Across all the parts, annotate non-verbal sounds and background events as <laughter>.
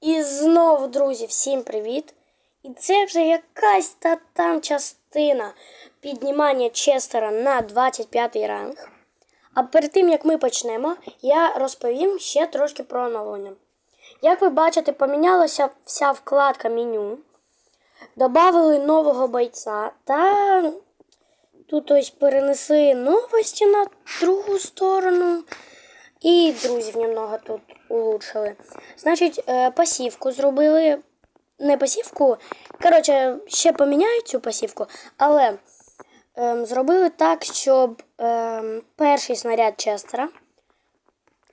І знову, друзі, всім привіт! І це вже якась та там частина піднімання Честера на 25 й ранг. А перед тим як ми почнемо, я розповім ще трошки про оновлення. Як ви бачите, помінялася вся вкладка меню. Добавили нового бойця та тут ось перенесли новості на другу сторону. І друзів немного тут улучшили. Значить, е, пасівку зробили. Не пасівку. Коротше, ще поміняють цю пасівку, але ем, зробили так, щоб ем, перший снаряд Честера,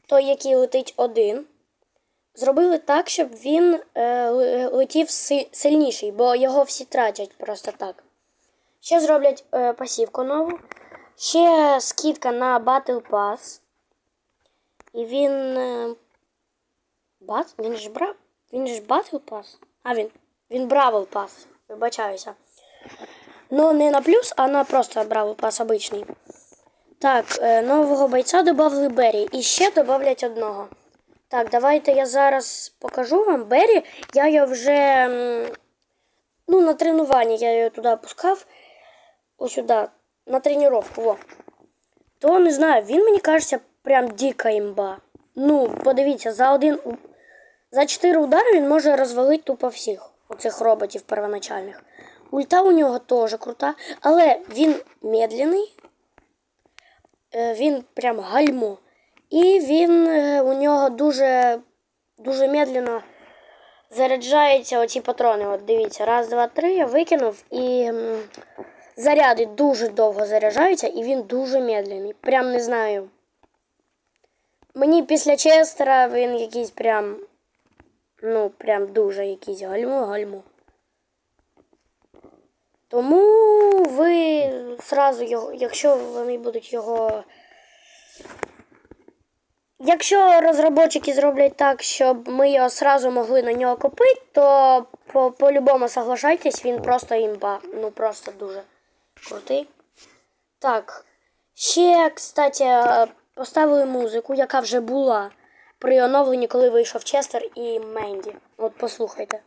той, який летить один, зробили так, щоб він е, летів си- сильніший, бо його всі тратять просто так. Ще зроблять е, пасівку нову. Ще скидка на Battle Pass. І він. е, Бат? Він ж брав. Він ж Battle Pass. А він. Він Бравл Pass. Вибачаюся. Ну, не на плюс, а на просто Бравл Pass обичний. Так, е, нового бойця додали Беррі. І ще додавлять одного. Так, давайте я зараз покажу вам Беррі. Я його вже. Ну, на тренування я його туди пускав. Ось сюди. На тренування. Во то не знаю, він мені кажеться прям дика імба. Ну, подивіться, за один за чотири удари він може розвалити тупо всіх оцих роботів первоначальних. Ульта у нього теж крута, але він медленний, е, він прям гальмо. І він е, у нього дуже, дуже медленно заряджаються оці патрони. От дивіться, раз, два, три, я викинув і. Заряди дуже довго заряджаються, і він дуже медленний. Прям не знаю. Мені після Честера він якийсь прям. Ну, прям дуже якийсь гальмо-гальмо. Тому ви зразу його, якщо вони будуть його. Якщо розробники зроблять так, щоб ми його сразу могли на нього купити, то по- по-любому соглашайтесь, він просто імба. Ну просто дуже крутий. Так. Ще, кстати, поставили музику, яка вже була при оновленні, коли вийшов Честер і Менді. От послухайте.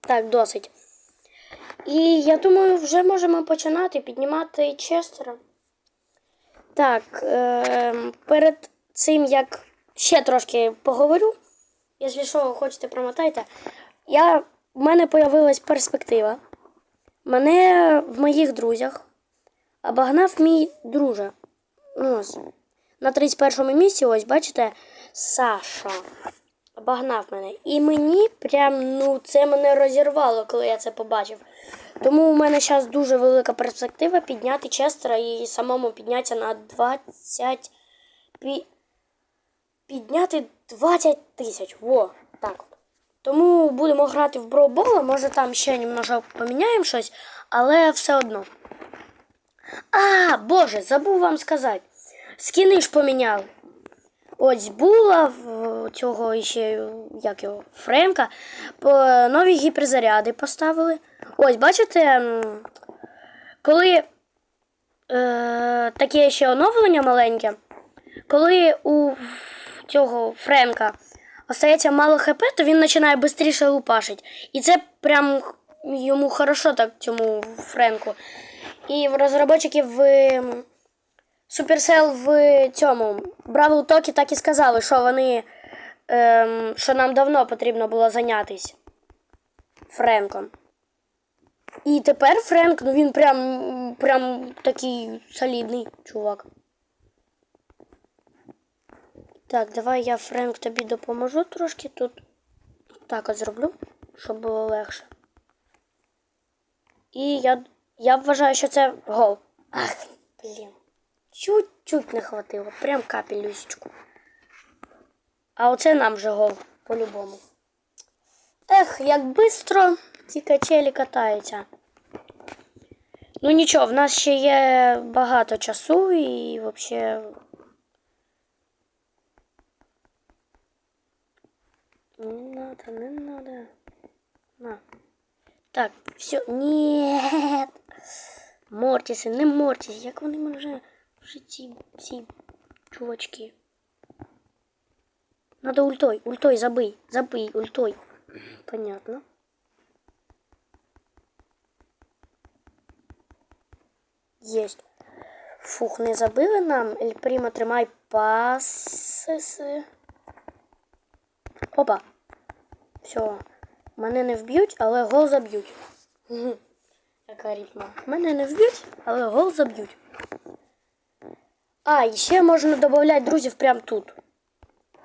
Так, досить. І я думаю, вже можемо починати піднімати Честера. Так, е, перед цим як ще трошки поговорю, якщо що хочете, промотайте. Я, в мене з'явилась перспектива. Мене в моїх друзях обогнав мій друже. Ну, на 31 місці, ось, бачите, Саша обогнав мене. І мені прям, ну, це мене розірвало, коли я це побачив. Тому у мене зараз дуже велика перспектива підняти Честера і самому піднятися на 20. Пі... Підняти 20 тисяч. Во, так. Тому будемо грати в броубола, може там ще немного поміняємо щось, але все одно. А, боже, забув вам сказати. Скіни ж поміняли. Ось була цього ще як його, Френка. Нові гіперзаряди поставили. Ось, бачите, коли е, таке ще оновлення маленьке, коли у цього Френка остається мало хп, то він починає швидше лупашити. І це прям йому хорошо так цьому Френку. І в розробників в м, Supercell в цьому Бравл Токі так і сказали, що вони ем, що нам давно потрібно було зайнятися Френком. І тепер Френк, ну він прям, прям такий солідний чувак. Так, давай я, Френк, тобі допоможу трошки тут. Так от зроблю, щоб було легше. І я, я вважаю, що це гол. Ах, блін. Чуть-чуть не хватило, прям капелюсечку. А оце нам же гол, по-любому. Ех, як бистро ці качелі катаються. Ну нічого, в нас ще є багато часу і взагалі. Не надо, не надо. На. Так, все. Нет. Мортіси, не Мортіс. Як вони може в житті всі чувачки? Надо ультой, ультой забий, забий, ультой. Понятно. Єсть. Фух, не забили нам. Ель Прімо, тримай пасиси. Опа. Все. Мене не вб'ють, але гол заб'ють. <laughs> Яка ритма. Мене не вб'ють, але гол заб'ють. А, і ще можна додати друзів прямо тут.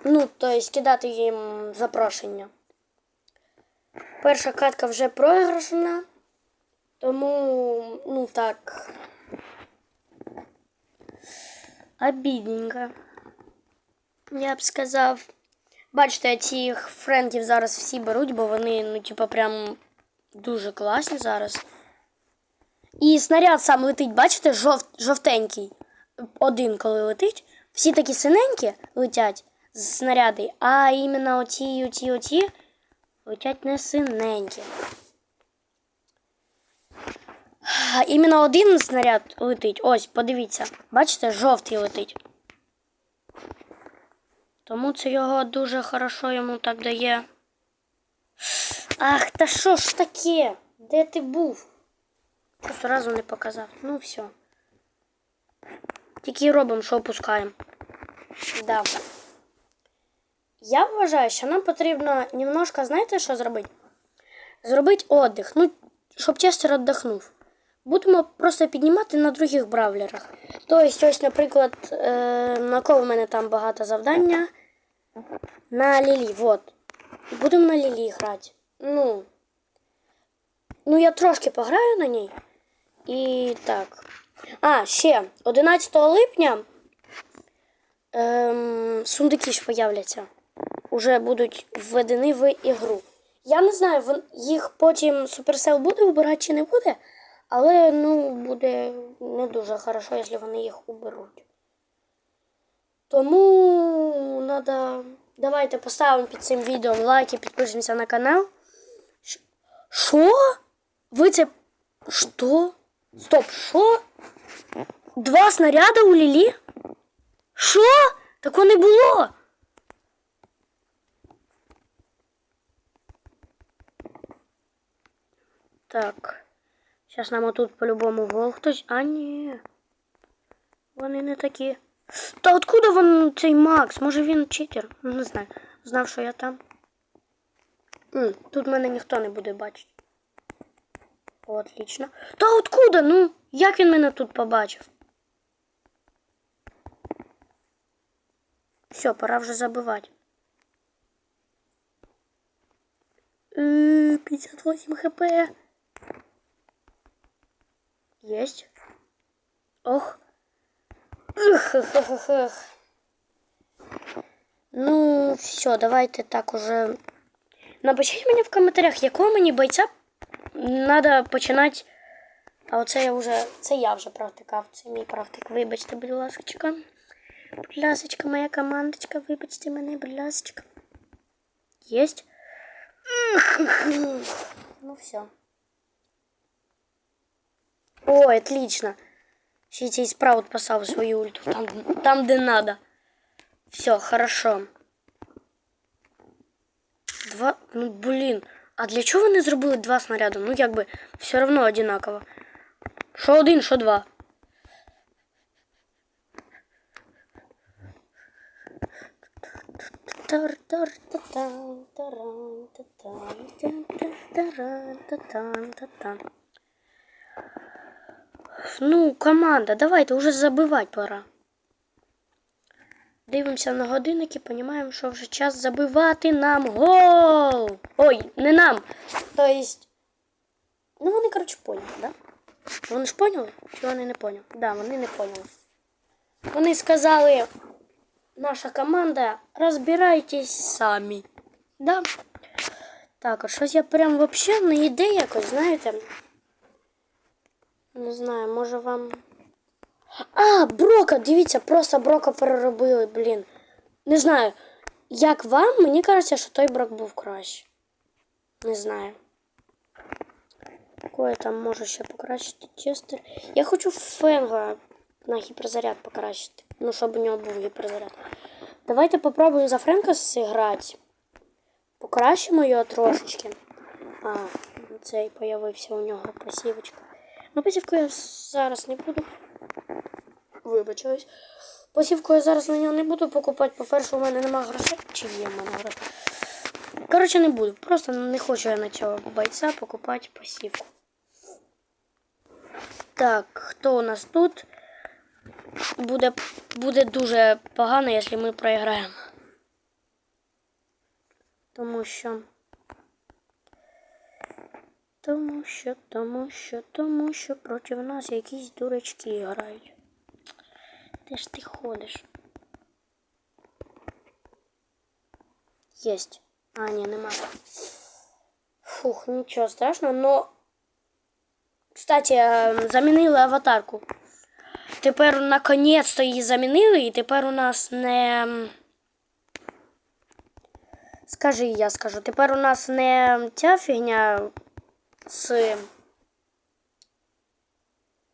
Ну, тобто кидати їм запрошення. Перша катка вже програшена. Тому, ну так. Обідненько. Я б сказав. Бачите, цих френдів зараз всі беруть, бо вони, ну, типа, прям дуже класні зараз. І снаряд сам летить, бачите, жов... жовтенький. Один, коли летить. Всі такі синенькі летять снаряди, а іменно оті, оті, оті летять не синенькі. Іменно один снаряд летить. Ось, подивіться. Бачите, жовтий летить. Тому це його дуже хорошо йому так дає. Ах, та що ж таке? Де ти був? Просто разу не показав. Ну все. Тільки робимо, що опускаємо. Да. Я вважаю, що нам потрібно немножко, знаєте, що зробити? Зробити отдих. Ну, щоб Честер віддохнув. Будемо просто піднімати на других бравлерах. Тобто, ось, наприклад, е, на кого в мене там багато завдання. На Лілі, вот. Будемо на Лілі грати. Ну. Ну, я трошки пограю на ній. І так. А, ще 11 липня ем, сундуки ж появляться. Уже будуть введені в ігру. Я не знаю, їх потім Supercell буде вибирати чи не буде, але ну, буде не дуже хорошо, якщо вони їх уберуть. Тому надо. Давайте поставимо під цим відео лайки, підпишемося на канал. Що? Ви це. Що? Стоп, що? Два снаряди у Лілі? Що? Такого не було. Так. Зараз нам отут по-любому гол хтось. А ні. Вони не такі. Та откуда він цей Макс? Може він читер? Ну, Не знаю. Знав, що я там. М, тут мене ніхто не буде бачити. Отлично. Та откуда? Ну, як він мене тут побачив? Все, пора вже забивати. Е, 58 хп. Есть. Ох. Ух, ух, ух, ух. Ну, все, давайте так уже. Напишіть мені в коментарях, якого мені бойця треба починати. А оце я вже. Це я вже практикав, це мій практик. Вибачте, будь ласка. Будь ласочка, моя командочка, вибачте мене, будь ласочка. Ух. Ну все. О, отлично. Ще цей спраут поставив свою ульту. Там, там де надо. Все, хорошо. Два. Ну блін. А для чого вони зробили два снаряди? Ну якби все одно одинаково. Що один, що два. Ну, команда, давайте уже забивати пора. Дивимося на годинник і розуміємо, що вже час забивати нам гол. Ой, не нам. Тобто. Ну, вони, коротше, поняли, да? Вони ж поняли? Чи вони не поняли? Да, вони не поняли. Вони сказали, наша команда, розбирайтесь самі. Да? Так, а щось я прям вообще не йде якось, знаєте? Не знаю, може вам. А, Брока, дивіться, просто Брока переробили, блін. Не знаю. як вам, мені кажеться, що той брак був краще. Не знаю. Кое там можу ще покращити честер. Я хочу фенга на гіперзаряд покращити. Ну, щоб у нього був гіперзаряд. Давайте попробуємо за Френка зіграти. Покращимо його трошечки. А, цей появився у нього пасівочка. Ну, пасівку я зараз не буду. Вибачаюсь. Посівку я зараз на нього не буду покупати. По-перше, у мене немає грошей. Чи є в мене гроші? Коротше, не буду. Просто не хочу я на цього бойця покупати посівку. Так, хто у нас тут? Буде, буде дуже погано, якщо ми програємо. Тому що. Тому що, тому що, тому що проти нас якісь дурачки грають. Де ж ти ходиш? Єсть. А, ні, нема. Фух, нічого страшного, но. Кстати, е, замінили аватарку. Тепер наконець-то її замінили, і тепер у нас не. Скажи, я скажу. Тепер у нас не ця фігня з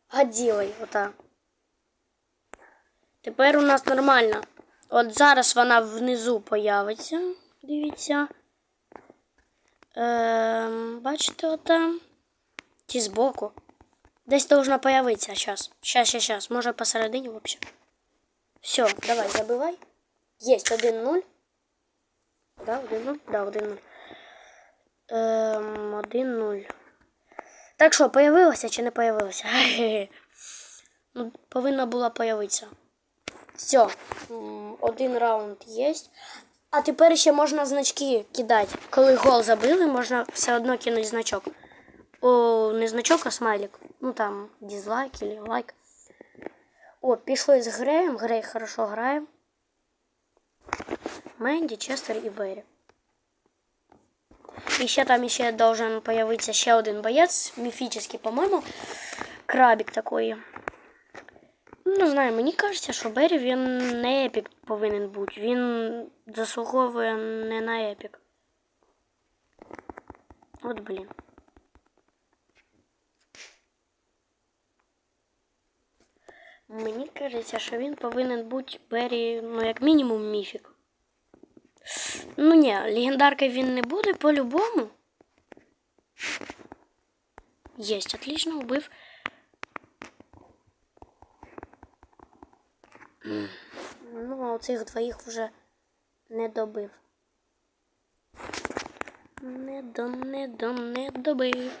Годзілою, ота. Тепер у нас нормально. От зараз вона внизу появиться. Дивіться. Ем, бачите, ота. Чи збоку. Десь должна появитися зараз. Щас, щас, щас. Може посередині вообще. Все, давай, забивай. Есть 1-0. Да, 1-0? Да, 1-0. Ем, 1-0. Так що, появилася чи не появилася? <laughs> Ну, повинна була появитися. Все, один раунд є. А тепер ще можна значки кидати. Коли гол забили, можна все одно кинути значок. О, не значок, а смайлик. Ну там дизлайк или лайк. О, пішло з Греєм. Грей хорошо грає. Менді, Честер і Беррі. І ще там ще должен появитися ще один боєць, міфічний, по-моєму. Крабик такий. Ну, знаю, мені кажеться, що Беррі він не епік повинен бути. Він заслуговує не на епік. От блін. Мені кажеться, що він повинен бути Беррі, ну, як мінімум, міфік. Ну ні, легендаркою він не буде по-любому. Єсть, отлично, вбив. Ну, а оцих двоїх вже не добив. Не до, не до, не добив.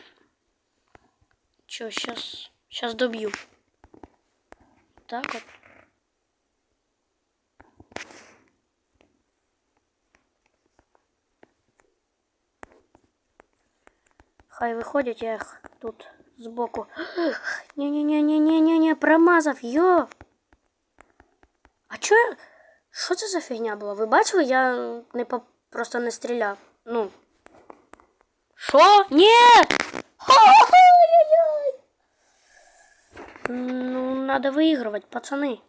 Чо, щас, щас доб'ю. Так от. Хай виходять, я їх тут збоку. <gasps> Ні-ні-ні-ні-ні-ні, промазав, йо. А чо? я- Що це за фігня була? Ви бачили? Я не по... просто не стріляв. Ну. Що? Ні! Ой-ой-ой! Ну, надо выигрывать, пацаны.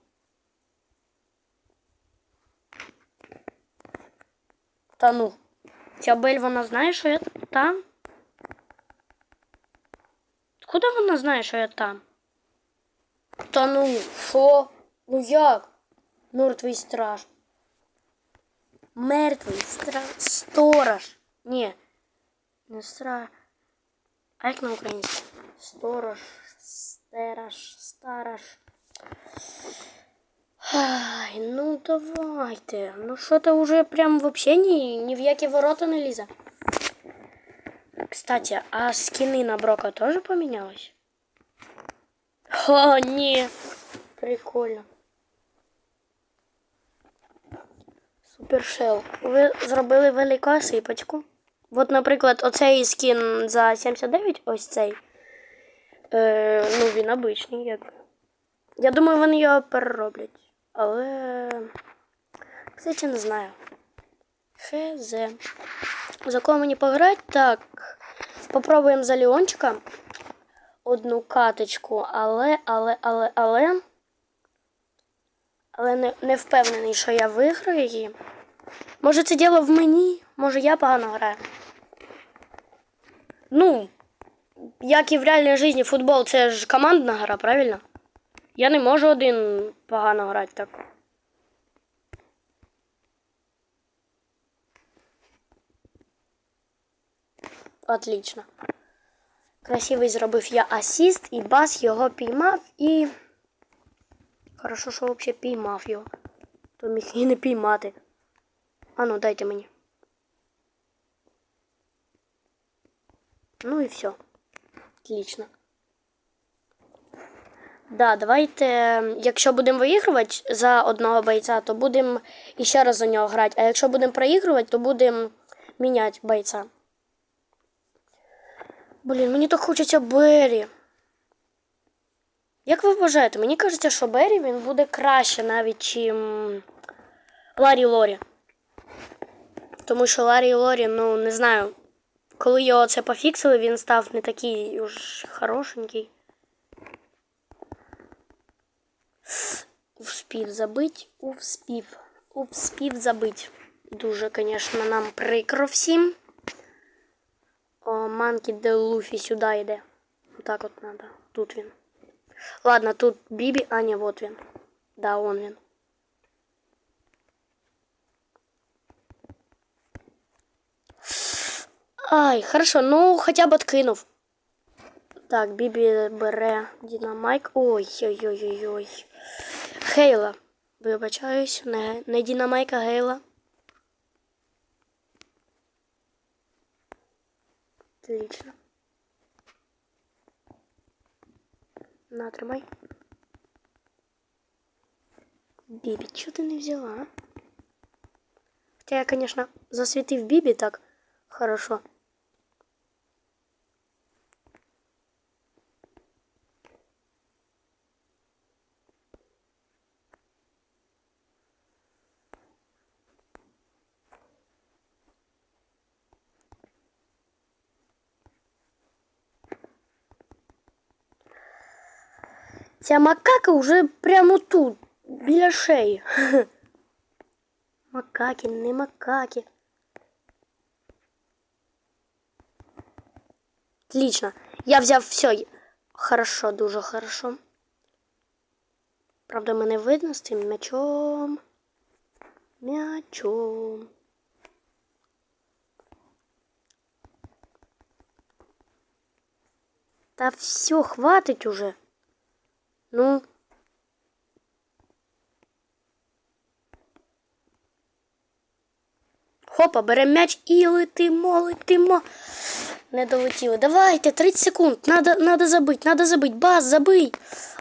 Та ну. Ця Бель, вона знає, що я там? Откуда вона знає, що я там? Та ну, що? Ну як? Мертвий страж. Мертвий страж. Сторож. Ні. Не страж. А як на українську? Сторож. Стерож. Старож. Ай, ну давайте. Ну що-то уже прям вообще ні, ні в які ворота не лізе. Кстати, а скины на Брока тоже поменялось? <laughs> О, ні. Прикольно. Супершел. Ви зробили велику осипочку. От, наприклад, оцей скін за 79, ось цей. Е, ну, він обичний, як. Я думаю, вони його перероблять. Але. Кстати, не знаю. Хз. За кого мені пограти? Так. Попробуємо за Леончика. Одну каточку, але, але, але, але. Але не, не впевнений, що я виграю її. Може це діло в мені? Може я погано граю? Ну, як і в реальній житті футбол це ж командна гра, правильно? Я не можу один погано грати так. Отлично. Красивий зробив я асіст, і бас його піймав і. Хорошо, що взагалі піймав його. То міг і не піймати. А ну, дайте мені. Ну і все. Отлично. Да, давайте, якщо будемо виігрувати за одного бойця, то будемо іще раз за нього грати. А якщо будемо проігрувати, то будемо міняти бойця. Блін, мені так хочеться Беррі. Як ви вважаєте, мені кажеться, що Беррі він буде краще навіть, чим Ларі Лорі. Тому що Ларі Лорі, ну, не знаю, коли його це пофіксили, він став не такий уж хорошенький. Успів забить, успів. Успів забить. Дуже, звісно, нам прикро всім. О, манки де Луфі сюди йде. Так от надо. Тут він. Ладно, тут Бібі, а не, вот він. Да, он він. Ай, хорошо, ну хоча б откинув. Так, Бібі бере Дінамайк. Ой-ой-ой-ой-ой. Гейла. Вибачаюсь, не, не Дінамайка, Гейла. Отлично. На, тримай. Бібі, чого ти не взяла? Хоча я, конечно, засвітив Бібі так хорошо. Ця макака вже прямо тут, біля шеї. <laughs> Макаки, не макаки. Отлично. Я взяв все. Хорошо, дуже хорошо. Правда, мене видно з цим м'ячом. М'ячом. Та все, хватить уже. Ну. Хопа, беремо м'яч і летимо, летимо. Не долетіли. Давайте, 30 секунд. Надо, надо забить, надо забить. Баз, забий.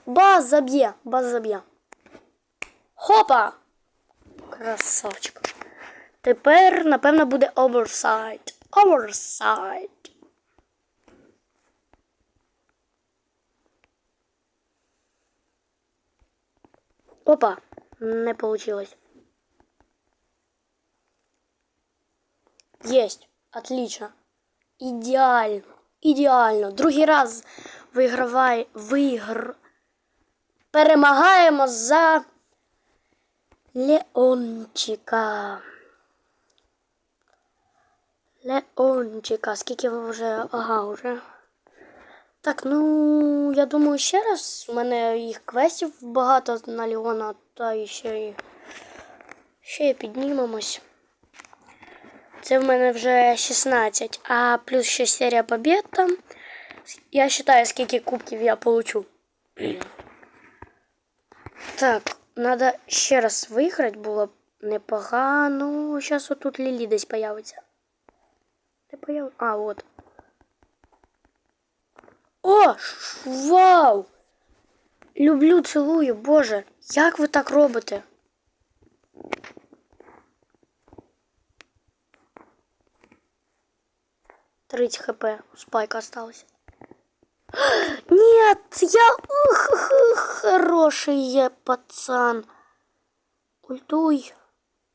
Баз заб'є. Баз заб'є. Хопа! Красавчик. Тепер, напевно, буде оверсайд. Оверсайд. Опа, не получилось. Есть. Отлично. Ідеально. Ідеально. Другий раз вигравай, вигр... Перемагаємо за Леончика. Леончика. Скільки ви вже. Ага, вже. Так, ну я думаю, ще раз. У мене їх квестів багато на Леона, та ще й ще й піднімемось. Це в мене вже 16, а плюс ще серія побед там. Я вважаю, скільки кубків я получу. Так, треба ще раз виграти, було б непогано. Зараз отут Лілі десь появиться. Де появиться? А, от. О, вау! Люблю, цілую, Боже, як ви так робите? Тридцать хп у спайка осталось. <gasps> Нет, я ух, ух, хороший я пацан. Ультуй.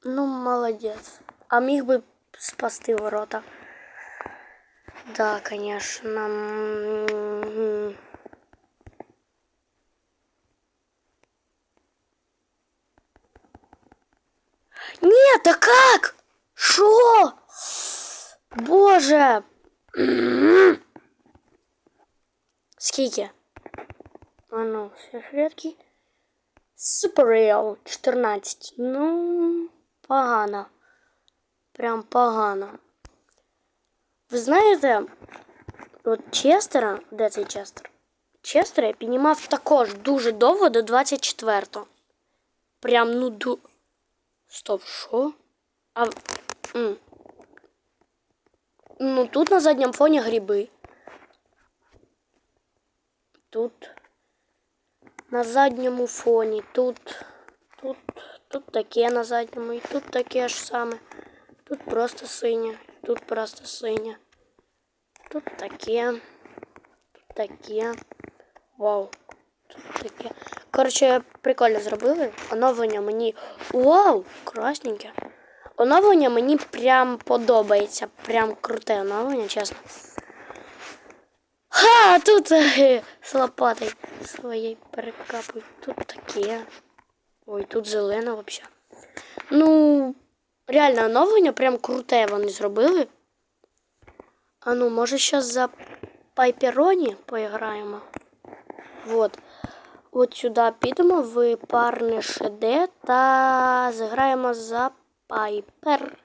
Ну, молодец. А міг би спасти ворота. Да, конечно. Нет, а как? Що? Боже. Скільки? А ну. Super Real 14. Ну, погано. Прям погано. Ви знаєте, от Честера, де цей Честер? Честера я піднімав також дуже довго до 24-го. Прям ну ду. Стоп, що? А. М. Ну тут на задньому фоні гриби. Тут на задньому фоні, тут, тут, тут таке на задньому, і тут таке ж саме. Тут просто синє, тут просто синє. Тут таке, тут таке. Вау. Тут таке. Коротше, прикольно зробили. Оновлення мені. Вау! Красненьке. Оновлення мені прям подобається. Прям круте оновлення, чесно. Ха! Тут е, з лопатой своєю перекапую. Тут таке. Ой, тут зелено взагалі. Ну, реально оновлення прям круте вони зробили. А ну, може зараз за Пайпероні поіграємо? Вот. От сюди підемо в парне ШД та зіграємо за Пайпер.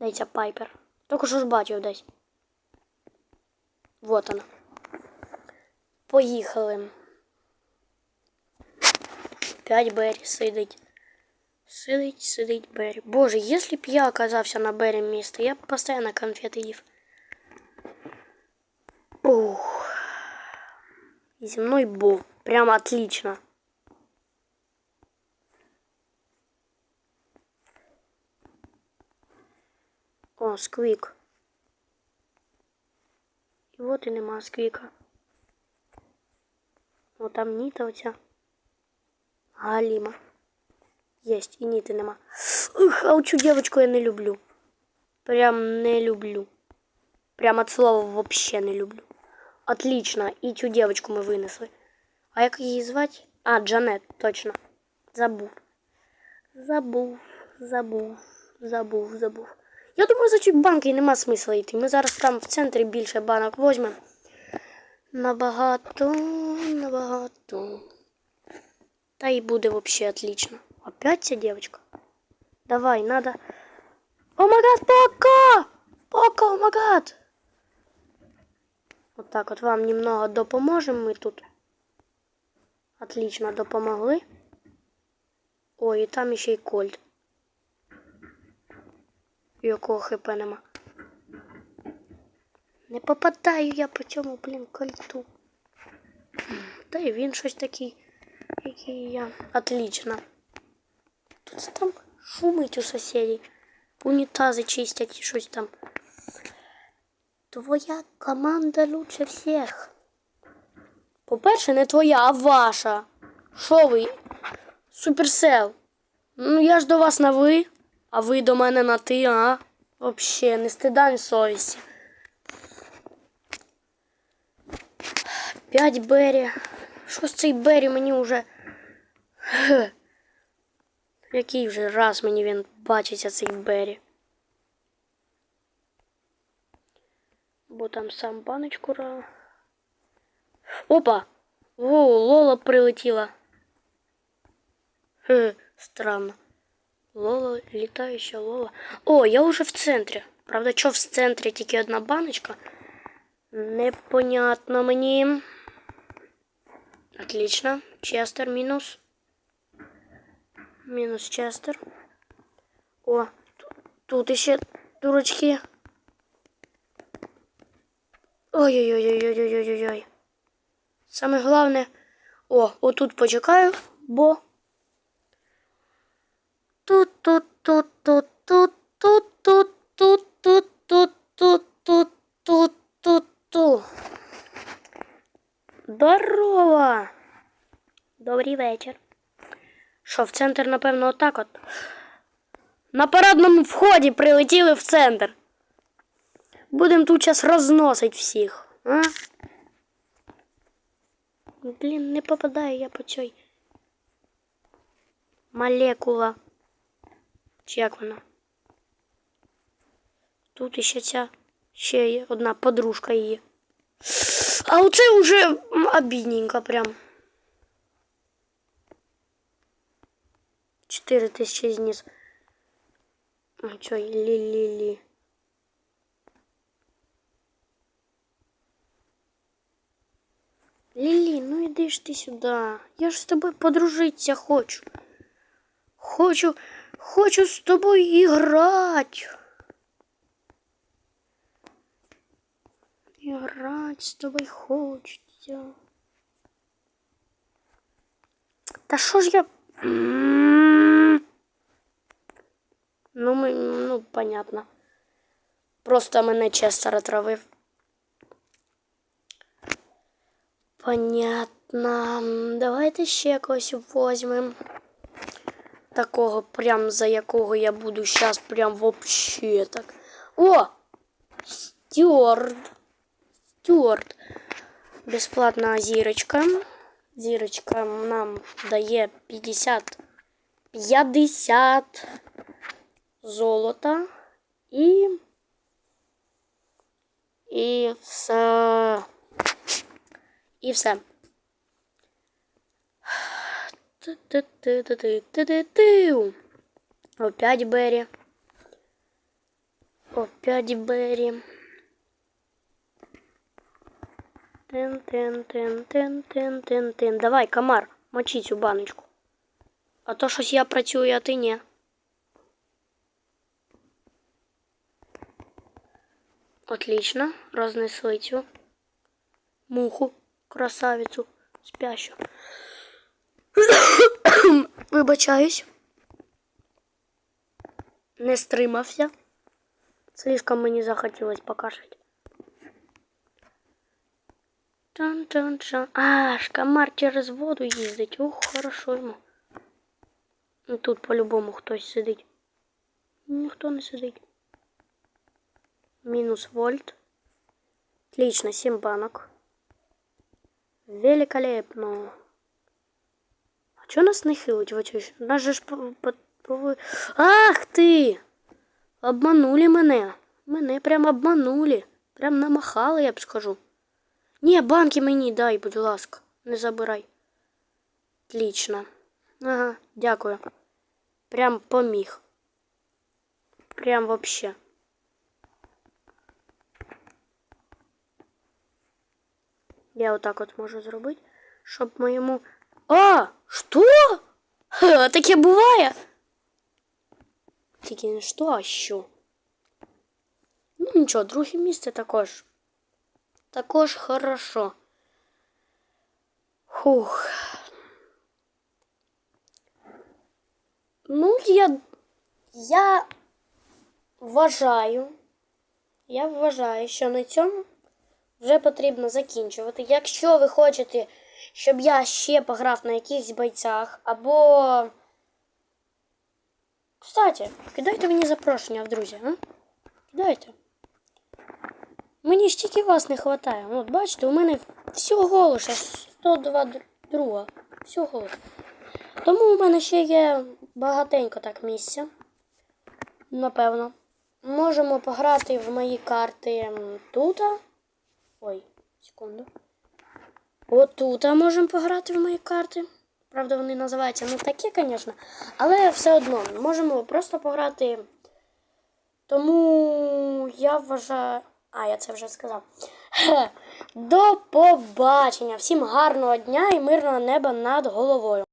Дайте Пайпер. Тільки що ж бачив десь. Вот она. Поїхали. 5 Беррі сидить. Сидить, сидить Беррі. Боже, если б я оказався на Беррі міста, я б постійно конфети їв. Ух. И земной бог. Прям отлично. О, сквик. І от і нема сквіка. О, там ніта оця. Галіма. Єсть, і ніти нема. Ух, а оцю дівчинку я не люблю. Прям не люблю. Прям от слова вообще не люблю. Отлично, і цю дівчинку ми винесли. А як її звати? А, Джанет, точно. Забув. Забув, забув, забув, забув. Я думаю, за ці банки нема смисла йти. Ми зараз там в центрі більше банок візьмемо. Набагато, набагато. Та і буде вообще отлично. Опять ця девочка. Давай, надо. О магад, пока! Пока, о! Вот так вот вам немного допоможем мы тут. Отлично, допомогли. Ой, і там ще й кольт. Якого хп нема. Не попадаю я по цьому, блін, кольту. Та й він щось такий, який я. Отлично. Тут там шумить у сусідів. Унітази чистять і щось там. Твоя команда лучше всіх. По-перше, не твоя, а ваша. Що ви? Суперсел. Ну я ж до вас на ви, а ви до мене на ти, а? Вообще, не стида, ні совісті. П'ять Беррі. Що з цей Беррі мені вже. Який вже раз мені він бачиться цей Беррі. Бо там сам баночку ра. Опа! О, Лола прилетіла. Хе, странно. Лола, літаюча Лола. О, я уже в центрі. Правда, що в центрі тільки одна баночка? Непонятно мені. Отлично. Честер мінус. Мінус Честер. О, тут іще дурочки. Ой-ой-ой-ой-ой-ой-ой-ой. Саме головне. О, отут почекаю, бо. Тут тут тут тут тут тут тут тут тут тут тут тут тут тут тут Здорово! Добрий вечір. Що, в центр, напевно, отак от. На парадному вході прилетіли в центр. Будемо тут час розносить всіх. А? Блін, не попадаю я по цій. Молекула. Чи як вона? Тут іще ця. Ще одна подружка її. А оце вже обідненько прям. 4 тисячі зніс. А чо, лі-лі-лі. Лілі, ну іди ж ти сюди. Я ж з тобою подружитися хочу. Хочу, хочу з тобою іграти. Іграти з тобою хочеться. Та що ж я. Ну, ми, ну, понятно. Просто мене Честер отравив. Понятно. Давайте ще когось возьмем. Такого, прям за якого я буду сейчас прям вообще так. О! Стюарт. Стюарт. Безплатна зірочка. Зірочка нам дає 50. 50 золота. І. І все. І все. Ту-ту-ту-ту-ту-ту-ту. Опять Берри. Опять Берри. Тин, тин, тин, тин, тин, тин, тин. Давай, комар, мочи цю баночку. А то щось я працюю, а ти ні. Отлично, рознесли цю муху, красавицю, спящу. <coughs> Вибачаюсь. Не стримався. Слишком мені захотілось Покашляти. Чан-чан-чан. А, ж комар через воду їздить. Ух, хорошо йому. Ну, Тут по-любому хтось сидить. Ніхто не сидить. Мінус вольт. Отлично, 7 банок. Великолепно. А чого нас не хилить в? Нас же ж. Ах ти! Обманули мене. Мене прям обманули. Прям намахали, я б скажу. Ні, банки мені дай, будь ласка. Не забирай. Отлично. Ага, дякую. Прям поміг. Прям вообще. Я отак от можу зробити, щоб моєму. А! Що? Ха, таке буває? Тільки не що, а що? Ну нічого, друге місце також. Також хорошо. Хух. Ну, я. Я вважаю. Я вважаю, що на цьому вже потрібно закінчувати. Якщо ви хочете, щоб я ще пограв на якихось бойцях, або. Кстати, кидайте мені запрошення в друзі, а? Кидайте. Мені ж тільки вас не вистачає. От бачите, у мене всього лише 102 друга. Всього лише. Тому у мене ще є багатенько так місця. Напевно. Можемо пограти в мої карти тут. Ой, секунду. От тут можемо пограти в мої карти. Правда, вони називаються не такі, звісно. Але все одно можемо просто пограти. Тому я вважаю. А, я це вже сказав. До побачення! Всім гарного дня і мирного неба над головою.